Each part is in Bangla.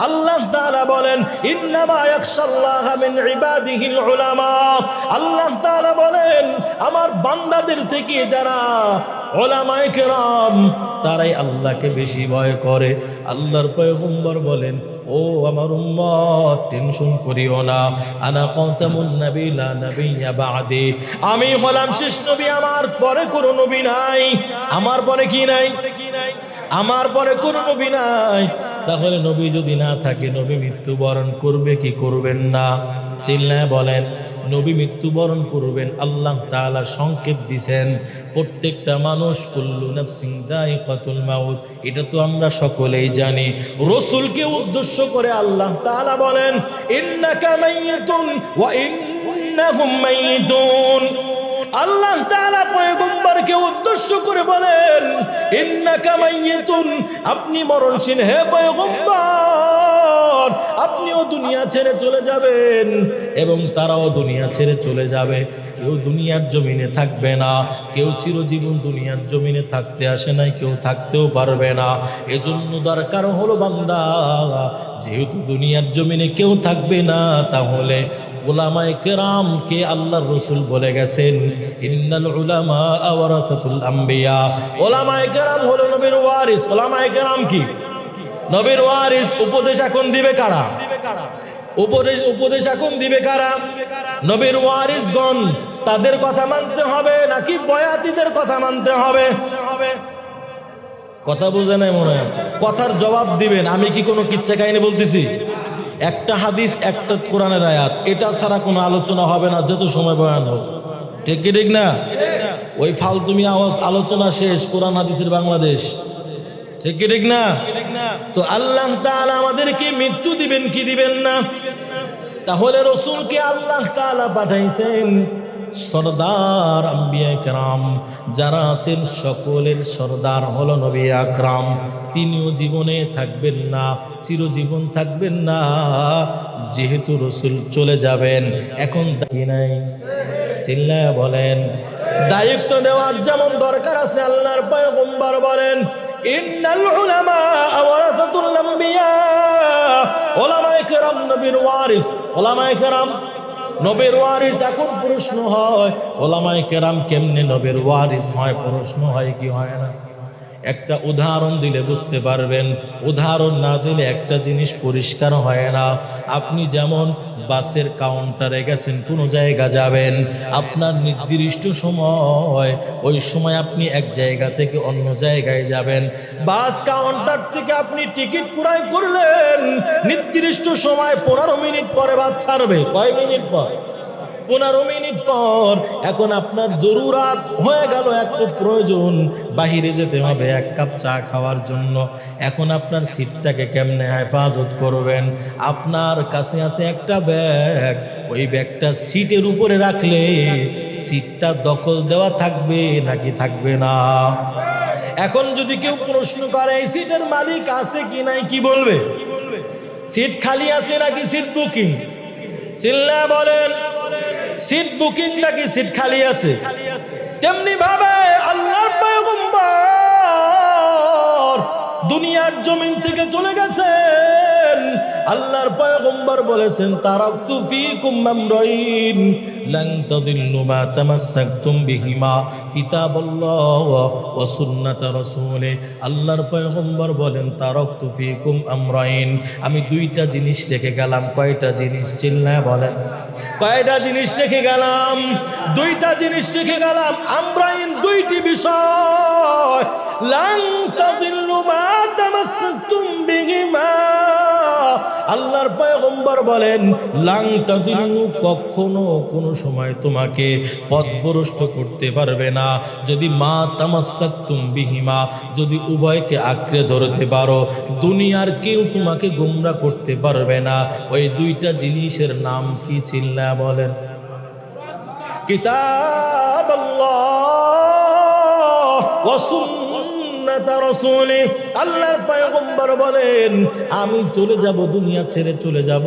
আল্লাহ তাআলা বলেন আল্লাহ তাআলা বলেন, আমার বান্দাদের থেকে যারা ওলামায়ে কেরাম, তারাই আল্লাহকে বেশি ভয় করে। আল্লাহর পয়গম্বর বলেন, ও আমার উম্মত, টেনশন করিও না। আনা খাতামুন নবী, লা বাদি। আমি হলাম শেষ নবী, আমার পরে কোনো নবী নাই। আমার পরে কি নাই? আমার পরে কোনো নবী নাই। তাহলে নবী যদি না থাকে, নবী মৃত্যুবরণ করবে কি করবেন না? চিল্লায় বলেন, নবী মৃত্যুবরণ করবেন, আল্লাহ তাআলা সংকেত দিছেন, প্রত্যেকটা মানুষ কুল্লু নাফসিন দাইকাতুল মাউত, এটা তো আমরা সকলেই জানি। রসুলকে উদ্দেশ্য করে আল্লাহ তাআলা বলেন, ইন্নাকা মাইয়িতুন ওয়া ইন্নাহুম মাইয়িতুন আল্লাহ তাআলা পয়গম্বরকে উদ্দেশ্য করে বলেন, ইন্নাকা মাইয়িতুন। আপনি মরণশীল, হে পয়গম্বর, আপনিও দুনিয়া ছেড়ে চলে যাবেন এবং তারাও দুনিয়া ছেড়ে চলে যাবে। কেউ দুনিয়ার জমিনে থাকবে না, কেউ চিরজীবন দুনিয়ার জমিনে থাকতে আসে নাই, কেউ থাকতেও পারবে না। এজন্য দরকার হলো বান্দা, যেহেতু দুনিয়ার জমিনে কেউ থাকবে না, তাহলে ওলামায়ে কেরামকে আল্লাহর রসুল বলে গেছেন, ইন্নাল উলামা আওয়ারাসাতুল আম্বিয়া। ওলামায়ে কেরাম হলো নবীর ওয়ারিস। ওলামায়ে কেরাম কি? নবীর ওয়ারিস উপদেশ এখন দিবে কারা? উপদেশ উপদেশ এখন দিবে কারা? নবীর ওয়ারিসগণ তাদের কথা মানতে হবে নাকি বয়াতিদের কথা মানতে হবে? কথা বুঝে নাই মনে হয়। কথার জবাব দিবেন। আমি কি কোনো কিচ্ছা কাহিনী বলতেছি? একটা হাদিস, একটা কোরআনের আয়াত। এটা ছাড়া কোনো আলোচনা হবে না, যত সময় বয়ান হোক। ঠিক কি ঠিক না? ওই ফালতুমি আওয়াজ, আলোচনা শেষ, কোরআন হাদিসের বাংলাদেশ। ঠিক কি ঠিক না? তো আল্লাহ তাআলা আমাদেরকে মৃত্যু দিবেন কি দিবেন না? তাহলে রসুলকে আল্লাহ তাআলা পাঠাইছেন। সরদার আম্বিয়া একরাম যারা আছেন সকলের সরদার হল নবী আকরাম। তিনিও জীবনে থাকবেন না, চিরজীবন থাকবেন না, যেহেতু রসুল চলে যাবেন। এখন দায়ী নাই। চিল্লায় বলেন, দায়িত্ব দেওয়ার যেমন দরকার আছে আল্লাহর পয়গম্বর বলেন, ইন্নাল আম্বিয়া, ওলামায়ে কেরাম নবীর ওয়ারিস। ওলামায়ে কেরাম নবের ওয়ারিস এখন প্রশ্ন হয়, ওলামায় কেরাম কেমনে নবের ওয়ারিস হয়? প্রশ্ন হয় কি হয় না? একটা উদাহরণ দিলে বুঝতে পারবেন। উদাহরণ না দিলে একটা জিনিস পরিষ্কার হয় না। আপনি যেমন বাসের কাউন্টারে গেছেন, কোনো জায়গা যাবেন, আপনার নির্দিষ্ট সময়, ওই সময় আপনি এক জায়গা থেকে অন্য জায়গায় যাবেন। বাস কাউন্টার থেকে আপনি টিকিট ক্রয় করলেন, নির্দিষ্ট সময় পনেরো মিনিট পরে বাস ছাড়বে। কয় মিনিট পর? পনেরো মিনিট পর এখন আপনার জরুরাত হয়ে গেল একটু প্রয়োজন বাহিরে যেতে হবে এক কাপ চা খাওয়ার জন্য এখন আপনার সিটটাকে কেমনে হেফাজত করবেন আপনার কাছে আছে একটা ব্যাগ ওই ব্যাগটা সিটের উপরে রাখলে সিটটা দখল দেওয়া থাকবে নাকি থাকবে না এখন যদি কেউ প্রশ্ন করে এই সিটের মালিক আছে কি নাই কি বলবে সিট খালি আছে নাকি সিট বুকিং চিল্লা বলেন সিট বুকিং নাকি সিট খালি আছে? তেমনি ভাবে আল্লাহর দুনিয়ার জমিন থেকে চলে গেছেন। আল্লাহর পয়গম্বর বলেছেন, তারাকতু ফীকুম মামরাইন লান আল্লাহর বলেন আমরাইন। আমি দুইটা জিনিস রেখে গেলাম, কয়টা জিনিস চিল্লায় বলেন। কয়টা জিনিস রেখে গেলাম? দুইটা জিনিস রেখে গেলাম। আমরাইন দুইটি বিষয়। লাং তাদিল্লু মা তামাসসাকতুম বিহিমা। আল্লাহর পয়গম্বর বলেন লাং তাদিল্লু কখনো কোনো সময় তোমাকে পথভ্রষ্ট করতে পারবে না। যদি মা তামাসাক্তুম বিহিমা, যদি উভয়কে আঁকড়ে ধরতে পারো, দুনিয়ার কেউ তোমাকে গুমরা করতে পারবে না। ওই দুইটা জিনিসের নাম কি চিল্লা বলেন? কিতাব রসুলে। আল্লাহর পয়গম্বর বলেন, আমি চলে যাব, দুনিয়া ছেড়ে চলে যাব।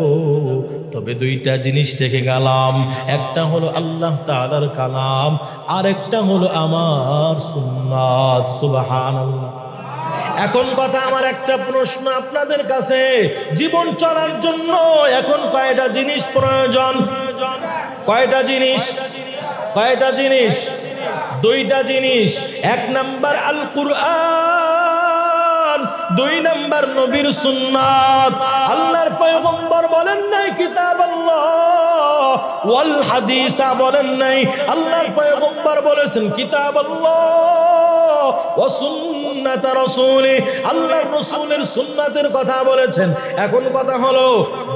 তবে দুইটা জিনিস রেখে গেলাম। একটা হলো আল্লাহ তাআলার কালাম আর একটা হলো আমার সুন্নাত। সুবাহান এখন কথা আমার একটা প্রশ্ন আপনাদের কাছে। জীবন চলার জন্য এখন কয়টা জিনিস প্রয়োজন? কয়টা জিনিস? কয়টা জিনিস? দুইটা জিনিস। এক নাম্বার আল কুরআন দুই নাম্বার নবীর সুন্নাত। আল্লাহর পয়গম্বর বলেন নাই কিতাব আল্লাহ ওয়াল হাদিসা বলেন নাই, আল্লাহর পয়গম্বর বলেছেন কিতাব আল্লাহ ও রাসূলি, আল্লাহর রাসূলের সুন্নাতের কথা বলেছেন। এখন কথা হলো,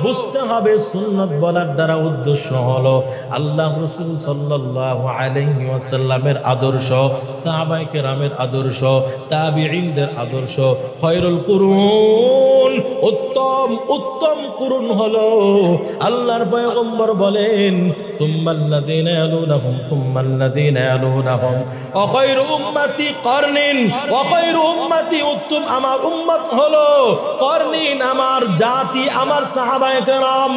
বুঝতে হবে সুন্নাত বলার দ্বারা উদ্দেশ্য হলো আল্লাহ রসুল সাল্লাল্লাহু আলাইহি ওয়াসাল্লামের আদর্শ, সাহাবায়ে কেরামের আদর্শ, তাবিঈনদের আদর্শ। খয়রুল কুরুন উত্তম উত্তম কুরুন হলো আল্লাহর পয়গম্বর বলেন সুম্মাল্লাযীনা الذين يلونهم ثم الذين يلونهم وخير أمتي قرن وخير أمتي উত্তম আমার উম্মত হলো করনিন আমার জাতি আমার সাহাবায়ে কেরাম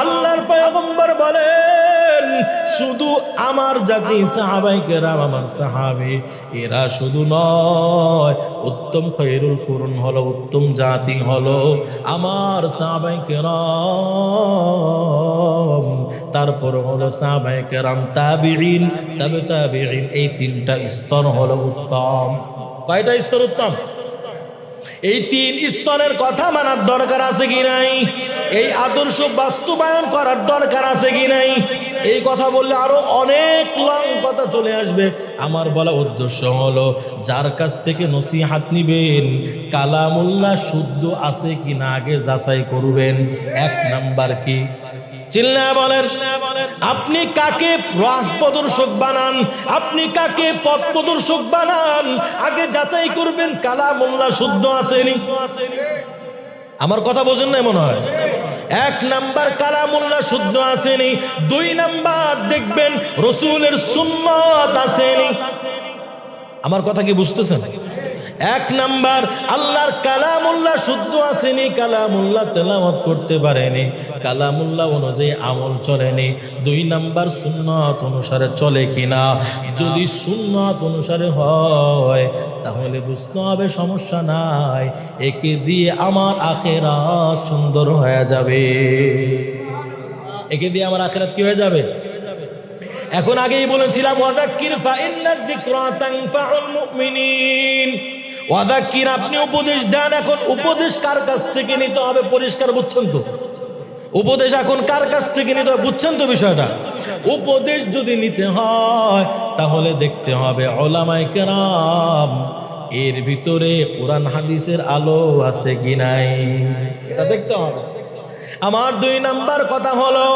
আল্লাহর পয়গম্বর বলেন, শুধু আমার জাতি সাহাবায়ে কেরাম, আমার সাহাবী, এরা শুধু নয়, উত্তম খৈরুল কুরুন হলো, উত্তম জাতি হলো। আমার সাহাবাই তারপর হলো সাহাবাই কেরাম তাবিঈন, তবে তাবিঈন এই তিনটা স্তর হলো উত্তম। কয়টা স্তর উত্তম? এই তিন স্তরের কথা মানার দরকার আছে কি নাই? এই আদর্শ বাস্তবায়ন করার দরকার আছে কি নাই? এই কথা বললে আরও অনেক লং কথা চলে আসবে। আমার বলা উদ্দেশ্য হলো, যার কাছ থেকে নসিহাত নিবেন, কালামুল্লাহ শুদ্ধ আছে কি না আগে যাচাই করবেন। এক নাম্বার কি? চিল্লা বলেন, আপনি কাকে রাহ প্রদর্শক বানান? আপনি কাকে পথ প্রদর্শক বানান? আগে যাচাই করবেন, কালামুল্লাহ শুদ্ধ আসেনি আমার কথা বোঝেন না মনে হয়? এক নাম্বার কালামুল্লাহ শুদ্ধ আসেনি দুই নাম্বার দেখবেন রসুলের সুন্নত আসেনি আমার কথা কি বুঝতেছেন? এক নাম্বার, আল্লাহর কালামুল্লাহ শুদ্ধ আসেনি, কালামুল্লাহ তেলামত করতে পারেনি, কালামুল্লাহ অনুযায়ী আমল চলেনি। দুই নাম্বার, সুন্নত অনুসারে চলে কিনা? যদি সুন্নত অনুসারে হয়, তাহলে বুঝতে হবে সমস্যা নাই, একে দিয়ে আমার আখেরা সুন্দর হয়ে যাবে। একে দিয়ে আমার আখেরাত কি হয়ে যাবে? এখন আগেই বলেছিলাম ওয়াদাক্কির আপনি উপদেশ দেন, এখন উপদেশ কার কাছ থেকে নিতে হবে পরিষ্কার বুঝছেন তো? উপদেশ এখন কার কাছ থেকে নিতে হবে, বুঝছেন তো বিষয়টা? উপদেশ যদি নিতে হয়, তাহলে দেখতে হবে ওলামায়ে কেরাম, এর ভিতরে কোরআন হাদিসের আলো আছে কি নাই? এটা দেখতে হবে। আমার দুই নাম্বার কথা হলো,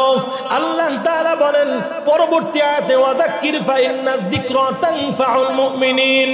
আল্লাহ তাআলা বলেন, পরবর্তী আয়াতে, ওয়াদাক্কির ফাইন্না যিকরা তানফাউল মুমিনিন।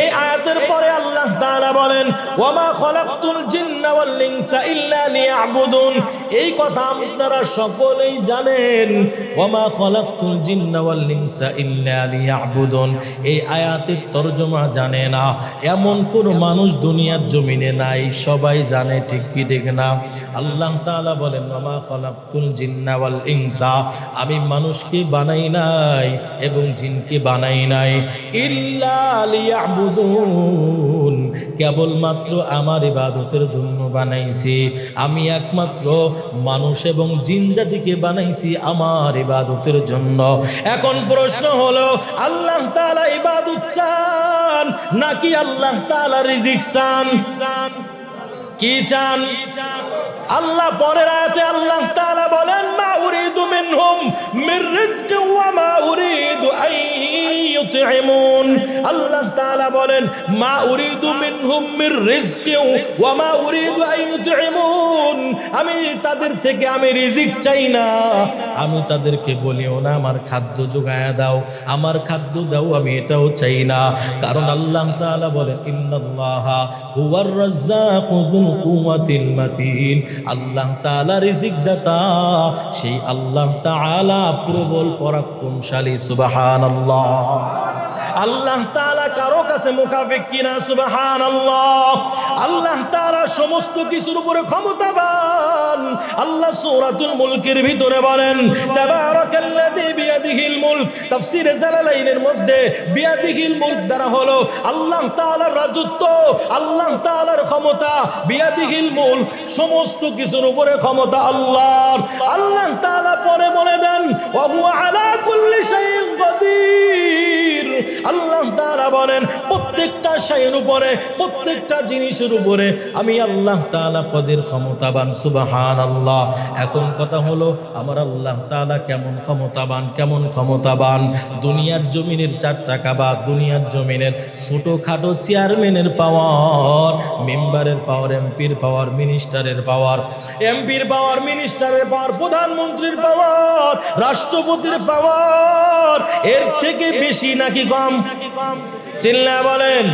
এই আয়াতের পরে আল্লাহ তাআলা বলেন, ওয়া মা খলাকতুল জিন্না ওয়াল ইনসা ইল্লা লিয়াবুদুন। এই কথা আপনারা সকলেই জানেন। ওয়ামা খলাকতুল জিন্না ওয়াল ইনসা ইল্লা লিয়াবুদুন। এই আয়াতের তরজমা জানে না। এমন কোন মানুষ দুনিয়ার জমিনে নাই। সবাই জানে, ঠিক কি ঠিক না? আল্লাহ তাআলা বলেন মামা খলাকুল জিন্না ওয়াল ইনসা। আমি মানুষকে বানাই নাই এবং জিনকে বানাই নাই। ইল্লা লিয়াবুদুন। কেবলমাত্র আমার ইবাদতের জন্য বানাইছি। আমি একমাত্র মানুষ এবং জিনজাতিকে বানাইছি আমার ইবাদতের জন্য। এখন প্রশ্ন হলো, আল্লাহ তাআলা ইবাদত চান নাকি আল্লাহ তালা রিজিক চান? কি চান? আল্লাহ পরের আয়াতে আল্লাহ তাআলা বলেন, মা উরিদু মিনহুম মির রিজকি ওয়া মা উরিদু আন ইউতইমুন আল্লাহ তাআলা বলেন, মা উরিদু মিনহুম মির রিজকি ওয়া মা উরিদু আন ইউতইমুন আমি তাদের থেকে আমি রিজিক চাই না। আমি তাদেরকে বলিও না, আমার খাদ্য যোগায়া দাও, আমার খাদ্য দাও, আমি এটাও চাই না। কারণ আল্লাহ তাআলা বলেন, ইন্নাল্লাহা হুয়ার রাজ্জাকু যুল কুওয়াতিল মাতিন। আল্লাহ তালা রিজিক দাতা। সেই আল্লাহ তালা প্রবল পরাক্রমশালী সুবাহান আল্লাহ তাআলা কারও কাছে মুখাফিক কিনা? সুবহানাল্লাহ। আল্লাহ আল্লাহ তাআলা সমস্ত কিছুর উপরে ক্ষমতাবান। আল্লাহ সূরাতুল মুলকের ভিতরে বলেন আল্লাহ রাজত্ব, আল্লাহ ক্ষমতা। সমস্ত কিছুর উপরে ক্ষমতা আল্লাহ পরে বলে দেন আল্লাহ তাআলা বলেন, প্রত্যেকটা শাইয়ের উপরে, প্রত্যেকটা জিনিসের উপরে আমি আল্লাহ তাআলা কদির ক্ষমতাবান সুবাহান আল্লাহ এখন কথা হলো, আমার আল্লাহ তাআলা কেমন ক্ষমতাবান কেমন ক্ষমতাবান? দুনিয়ার জমিনের চার টাকা বা দুনিয়ার জমিনের ছোটখাটো চেয়ারম্যানের পাওয়ার, মেম্বারের পাওয়ার, এমপির পাওয়ার, মিনিস্টারের পাওয়ার। এমপির পাওয়ার, মিনিস্টারের পাওয়ার, প্রধানমন্ত্রীর পাওয়ার, রাষ্ট্রপতির পাওয়ার। এর থেকে বেশি নাকি কম? চিল্লা বলেন,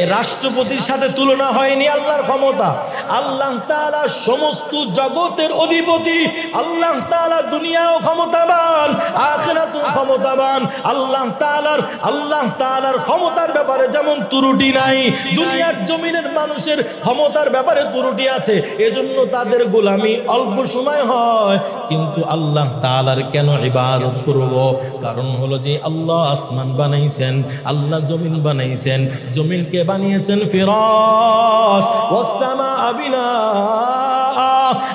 এ রাষ্ট্রপতির সাথে তুলনা হয়নি আল্লাহর ক্ষমতা। আল্লাহ তাআলা সমস্ত জগতের অধিপতি। আল্লাহ তাআলা দুনিয়াও ক্ষমতাবান, আখিরাতেও ক্ষমতাবান। আল্লাহ তাআলার আল্লাহ তাআলার ক্ষমতার ব্যাপারে যেমন ত্রুটি নাই, দুনিয়ার জমিনের মানুষের ক্ষমতার ব্যাপারে ত্রুটি আছে, এজন্য তাদের গোলামি অল্প সময় হয়। কিন্তু আল্লাহ তাআলার কেন ইবাদত করব? কারণ হলো যে আল্লাহ আসমান বানাইছেন, আল্লাহ জমিন বানাইছেন। জমিনকে বানিয়েছেন? ফিরাস ওয়াসসামা আবিনা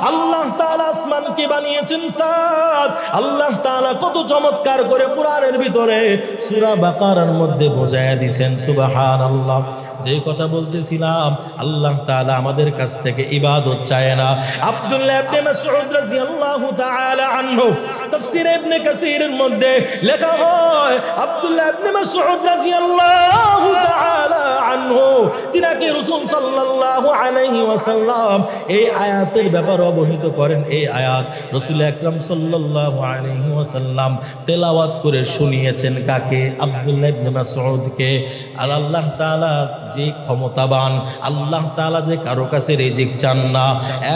আল্লাহ তাআলা আসমানকে বানিয়েছেন সাদ আল্লাহ তাআলা কত চমৎকার করে কোরআনের ভিতরে সূরা বাকারার মধ্যে বোঝায়া দিবেন সুবহানাল্লাহ। যে কথা বলতেছিলাম, আল্লাহ তাআলা আমাদের কাছ থেকে ইবাদত চায় না। আব্দুল্লাহ ইবনে মাসউদ রাদিয়াল্লাহু তাআলা আনহু ইবনে কাসীরের মধ্যে লেখা হয়, আব্দুল্লাহ ইবনে মাসউদ রাদিয়াল্লাহু তাআলা আনহু তিনাকে রাসূল সাল্লাল্লাহু আলাইহি ওয়াসাল্লাম এই আয়াতের ব্যাপারে অবহিত করেন। এই আয়াত রাসূল আকরাম সাল্লাল্লাহু আলাইহি ওয়াসাল্লাম তেলাওয়াত করে শুনিয়েছেন কাকে? আব্দুল্লাহ ইবনে মাসউদকে। আর আল্লাহ তালা যে ক্ষমতাবান, আল্লাহ তালা যে কারও কাছে রিজিক চান না।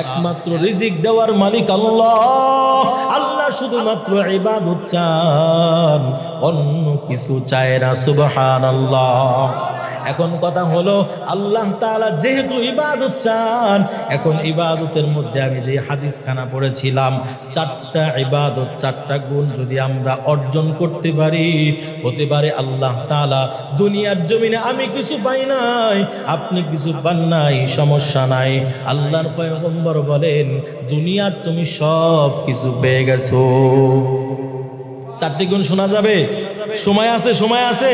একমাত্র রিজিক দেওয়ার মালিক আল্লাহ। আল্লাহ শুধুমাত্র ইবাদত চান, অন্য কিছু চায় না, সুবহানাল্লাহ। এখন কথা হলো, আল্লাহ তাআলা যেহেতু ইবাদত চান, এখন ইবাদতের মধ্যে আমি যে হাদিস খানা পড়েছিলাম, চারটা ইবাদত, চারটা গুণ যদি আমরা অর্জন করতে পারি, হতে পারে আল্লাহ তাআলা দুনিয়ার জমিনে আমি কিছু পাই নাই, আপনি কিছু পান নাই, সমস্যা নাই। আল্লাহর পয়গম্বর বলেন, দুনিয়ার তুমি সব কিছু পেয়ে গেছো। চারটি গুণ শোনা যাবে? সময় আছে সময় আছে।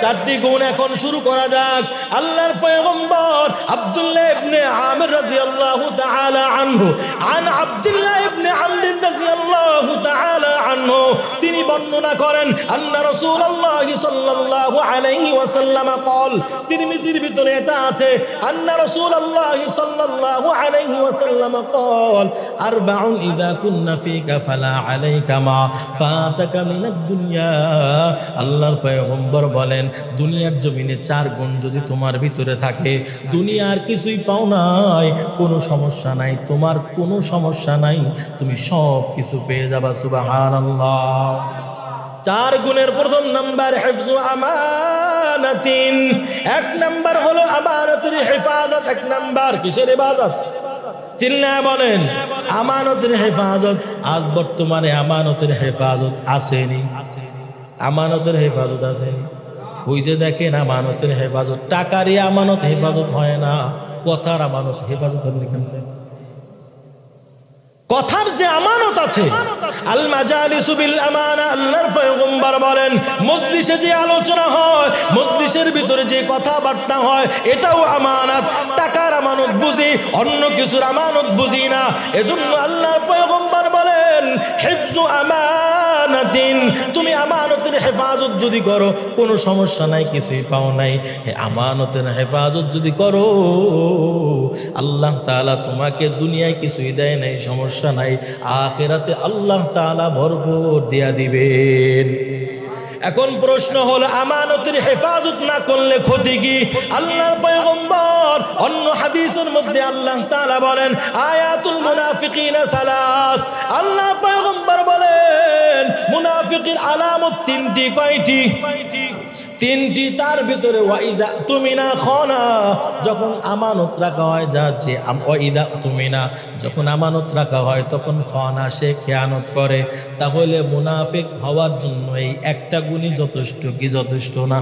চারটি গুণ এখন শুরু করা যাক আল্লাহর পয়গম্বর আব্দুল্লাহ ইবনে আমির রাদিয়াল্লাহু তাআলা আনহু আন আব্দুল্লাহ ইবনে আমর রাদিয়াল্লাহু তাআলা আনহু তিনি বর্ণনা করেন আন্না রাসূলুল্লাহ সাল্লাল্লাহু আলাইহি ওয়াসাল্লাম قال তিরমিজির ভিতরে এটা আছে আন্না রাসূলুল্লাহ সাল্লাল্লাহু আলাইহি ওয়াসাল্লাম قال اربع اذا كنا فيك فلا عليك ما فاتك من الدنيا আল্লাহর পয়গম্বর বলেন দুনিয়ার জমিনে চার গুণ যদি তোমার ভিতরে থাকে, দুনিয়ার কিছুই পাও নাই, কোনো সমস্যা নাই, তোমার কোনো সমস্যা নাই, তুমি সব কিছু পেয়ে যাবা, সুবহানাল্লাহ। চার গুণের প্রথম নাম্বার হেফজু আমানাতিন, এক নাম্বার হলো আমানতের হেফাজত, এক নাম্বার কিসের ইবাদত চিল্লা বলেন, আমানতের হেফাজত, আজ বর্তমানে আমানতের হেফাজত আসেনি। আমানতের হেফাজত আসেনি। ওই যে দেখেন আমানতের হেফাজত। টাকারই আমানত হেফাজত হয় না, কথার আমানত হেফাজত হবে কেমন? কথার যে আমানত আছে, আল আল্লাহর পয়গম্বর বলেন, মজলিসে যে আলোচনা হয়, মজলিসের ভিতরে যে কথাবার্তা হয়, এটাও আমানত। টাকার আমানত বুঝি, অন্য কিছুর আমানত বুঝি না। এজন্য আল্লাহর পয়গম্বর বলেন, হিফজু আমানাতিন তুমি আমানতের হেফাজত যদি করো, কোনো সমস্যা নাই, কিছুই পাও নাই। আমানতের হেফাজত যদি করো, আল্লাহ তাআলা তোমাকে দুনিয়ায় কিছুই দেয় নাই, সমস্যা নাই, আখেরাতে আল্লাহ তাআলা ভরপুর দিয়া দিবেন। এখন প্রশ্ন হলো, আমানতের হেফাজত না করলে ক্ষতি কি? আল্লাহর পয়গম্বর অন্য হাদিসের মধ্যে আল্লাহ বলেন, আয়াতুল মুনাফিকিনা সালাস। আল্লাহ পয়গম্বর মুনাফিক মুনাফিকের আলামত তিনটি, কয়টি? তিনটি তার ভিতরে, ওয়াইদা তুমি না খনা, যখন আমানত রাখা হয়, যা যে ওয়াইদা তুমি না যখন আমানত রাখা হয়, তখন খনা সে খেয়ানত করে। তাহলে মুনাফিক হওয়ার জন্য এই একটা গুণই যথেষ্ট কি যথেষ্ট না?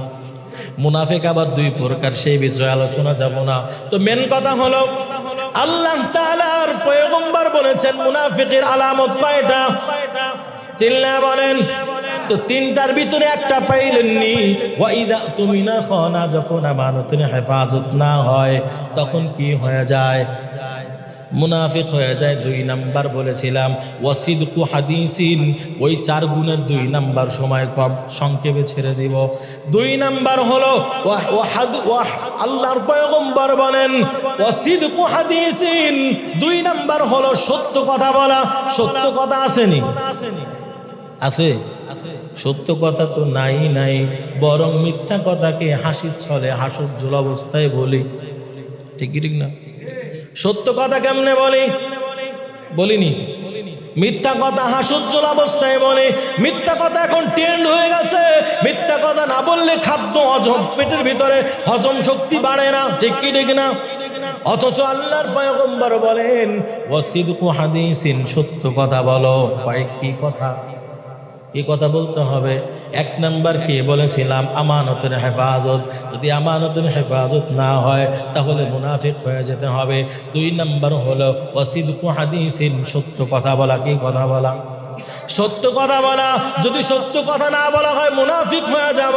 মুনাফিক আবার দুই প্রকার, সেই বিষয়ে আলোচনা যাব না। তো মেন কথা হলো, আল্লাহ তাআলার পয়গম্বর বলেছেন, মুনাফিকের আলামত কয়টা? চিল্লা বলেন, তো তিনটার ভিতরে একটা পাইলেননি? ওয়াইদা তুমি না খনা যখন আমানতের হেফাজত না হয়, তখন কি হয়ে যায়? মুনাফিক হয়ে যায় দুই নাম্বার বলেছিলাম। ওয়াসিদকু হাদিসিন ওই চার গুণের দুই নাম্বার সময় কম, সংক্ষেপে ছেড়ে দিব। দুই নাম্বার হলো আল্লাহর পয়গম্বর বলেন ওয়াসিদকু হাদিসিন দুই নাম্বার হলো, সত্য কথা বলা। সত্য কথা আসেনি। আছে? সত্য কথা তো নাই নাই। বরং মিথ্যা কথাকে হাসির ছলে হাসুর হাসুজ্জ্বল অবস্থায় বলি। ঠিক ঠিক না? সত্য কথা কেমনে বলি? বলিনি। মিথ্যা কথা হাসুজ্জ্বল অবস্থায় বলে। মিথ্যা কথা এখন ট্রেন্ড হয়ে গেছে। মিথ্যা কথা না বললে খাদ্য হজম পেটের ভিতরে হজম শক্তি বাড়ে না। ঠিক কি, ঠিক না? অথচ আল্লাহর পয়গম্বর বলেন ওয়াসিদকু হাদিসিন, সত্য কথা বলো। কয়েক কি কথা? এই কথা বলতে হবে। এক নাম্বার কি বলেছিলাম? আমানতের হেফাজত। যদি আমানতের হেফাজত না হয়, তাহলে মুনাফিক হয়ে যেতে হবে। দুই নাম্বার হলো অসিদ হাদিসিন, সত্য কথা বলা, কি কথা বলা? সত্য কথা বলা, যদি সত্য কথা না বলা হয় মুনাফিক হয়ে যাব।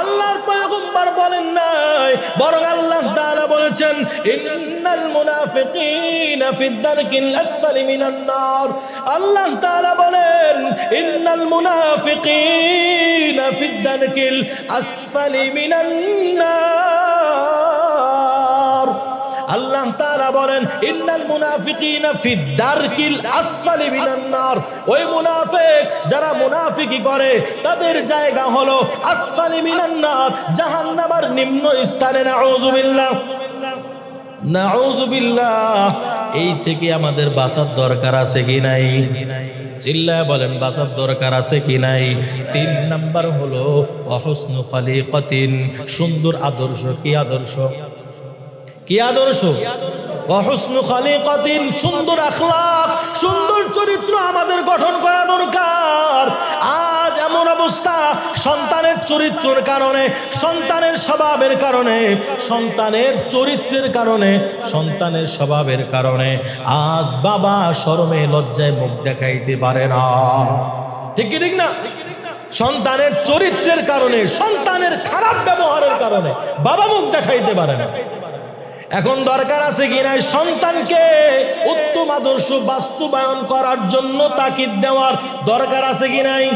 আল্লাহর পয়গম্বর বলেন নাই, বরং আল্লাহ তাআলা বলেছেন, ইন্নাল মুনাফিকিনা ফিদ দারকিল আসফালি মিনান নার। আল্লাহ তাআলা বলেন, ইন্নাল মুনাফিকিনা ফিদ দারকিল আসফালি মিনান নার। আল্লাহ তাআলা বলেন, ইন্নাল মুনাফিকিনা ফি দারকিল আসফালি মিনান নার। ওই মুনাফিক যারা মুনাফিকি করে, তাদের জায়গা হলো আসফালি মিনান নার জাহান্নামের নিম্ন স্থানে। নাউযুবিল্লাহ নাউযুবিল্লাহ এই থেকে আমাদের বাঁচার দরকার আছে কি নাই? চিল্লায় বলেন, বাঁচার দরকার আছে কি নাই? তিন নাম্বার হলো, অহসনু খালিকাতিন। সুন্দর আদর্শ, কি আদর্শ? কি আদর্শ? অহসনু খালিকাতিন, সুন্দর আখলাক সুন্দর চরিত্র আমাদের গঠন করা দরকার। আজ এমন অবস্থা, সন্তানের চরিত্রের কারণে, সন্তানের স্বভাবের কারণে, সন্তানের চরিত্রের কারণে, সন্তানের স্বভাবের কারণে আজ বাবা শরমে লজ্জায় মুখ দেখাইতে পারে না। ঠিক কি ঠিক না? সন্তানের চরিত্রের কারণে, সন্তানের খারাপ ব্যবহারের কারণে বাবা মুখ দেখাইতে পারে না। এখন দরকার আছে কিনা সন্তানকে উত্তম আদর্শ বাস্তবায়ন করার জন্য তাকিদ দেওয়ার দরকার আছে কি নাই?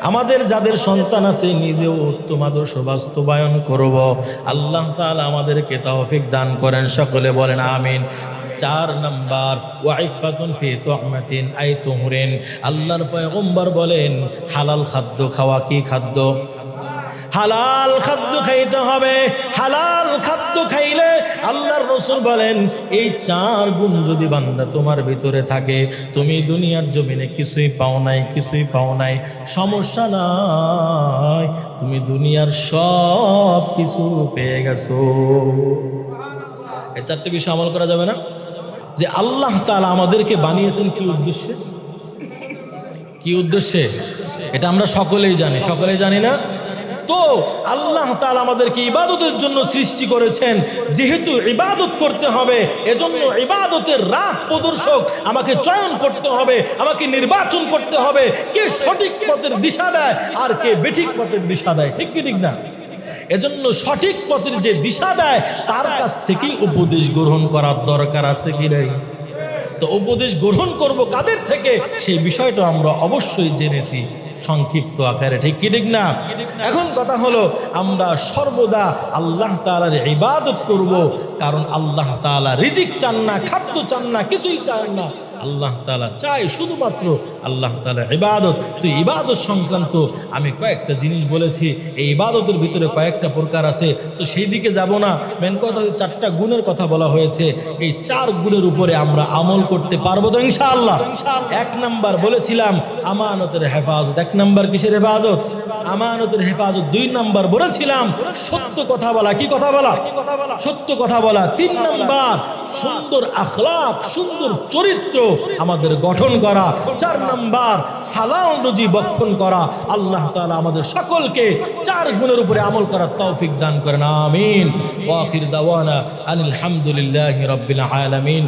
আমাদের যাদের সন্তান আছে নিজেও উত্তম আদর্শ বাস্তবায়ন করব। আল্লাহ তাআলা আমাদেরকে তৌফিক দান করেন, সকলে বলেন আমিন। চার নাম্বার, ওয়াইফাতুন ফি তুহমাতিন আই তুহরিন। আল্লাহর পয়গম্বর বলেন, হালাল খাদ্য খাওয়া কি খাদ্য? হালাল খাদ্য খাইতে হবে। হালাল খাদ্য খাইলে আল্লাহর রসুল বলেন, এই চার গুণ যদি বান্দা তোমার ভিতরে থাকে, তুমি দুনিয়ার জমিনে কিছুই পাও নাই, কিছুই পাও নাই, সমস্যা নাই, তুমি দুনিয়ার সব কিছু পেয়ে গেছো। এই চারটে বিষয় আমল করা যাবে না? যে আল্লাহ তাআলা আমাদেরকে বানিয়েছেন কি উদ্দেশ্যে? কি উদ্দেশ্যে? এটা আমরা সকলেই জানি সকলেই জানি না? তো আল্লাহ তাআলা আমাদেরকে ইবাদতের জন্য সৃষ্টি করেছেন। যেহেতু ইবাদত করতে হবে, এজন্য ইবাদতের রাহ প্রদর্শক আমাকে চয়ন করতে হবে, আমাকে নির্বাচন করতে হবে। কে সঠিক পথের দিশা দেয় আর কে বেঠিক পথের দিশা দেয়, ঠিক কি, ঠিক না? এজন্য সঠিক পথের যে দিশা দেয়, তার কাছ থেকেই উপদেশ গ্রহণ করার দরকার আছে কি নাই? তো উপদেশ গ্রহণ করব কাদের থেকে? সেই বিষয়টা আমরা অবশ্যই জেনেছি, সংক্ষিপ্ত আকারে, ঠিক কি, ঠিক না? এখন কথা হলো, আমরা সর্বদা আল্লাহ তালার ইবাদত করব, কারণ আল্লাহ তালা রিজিক চান না, খাদ্য চান না, কিছুই চান না। আল্লাহ তালা চাই শুধুমাত্র আল্লাহ তালা ইবাদত। তো ইবাদত সংক্রান্ত আমি কয়েকটা জিনিস বলেছি, এই ইবাদতের ভিতরে কয়েকটা প্রকার আছে। তো সেই দিকে যাব না। মেন কথা চারটা গুণের কথা বলা হয়েছে। এই চার গুণের উপরে আমরা আমল করতে পারব তো ইনশাআল্লাহ। এক নাম্বার বলেছিলাম, আমানতের হেফাজত। এক নাম্বার কিসের হেফাজত? আমানতের হেফাজত দুই নাম্বার বলেছিলাম, সত্য কথা বলা, কি কথা বলা? সত্য কথা বলা, তিন নাম্বার, সুন্দর আখলাক, সুন্দর চরিত্র আমাদের গঠন করা, চার নাম্বার, হালাল রুজি বক্ষণ করা, আল্লাহ তাআলা আমাদের সকলকে চার গুণের উপরে আমল করার তৌফিক দান করেন, আমিন। দাওয়ানা আনিল হামদুলিল্লাহি রাব্বিল আলামিন।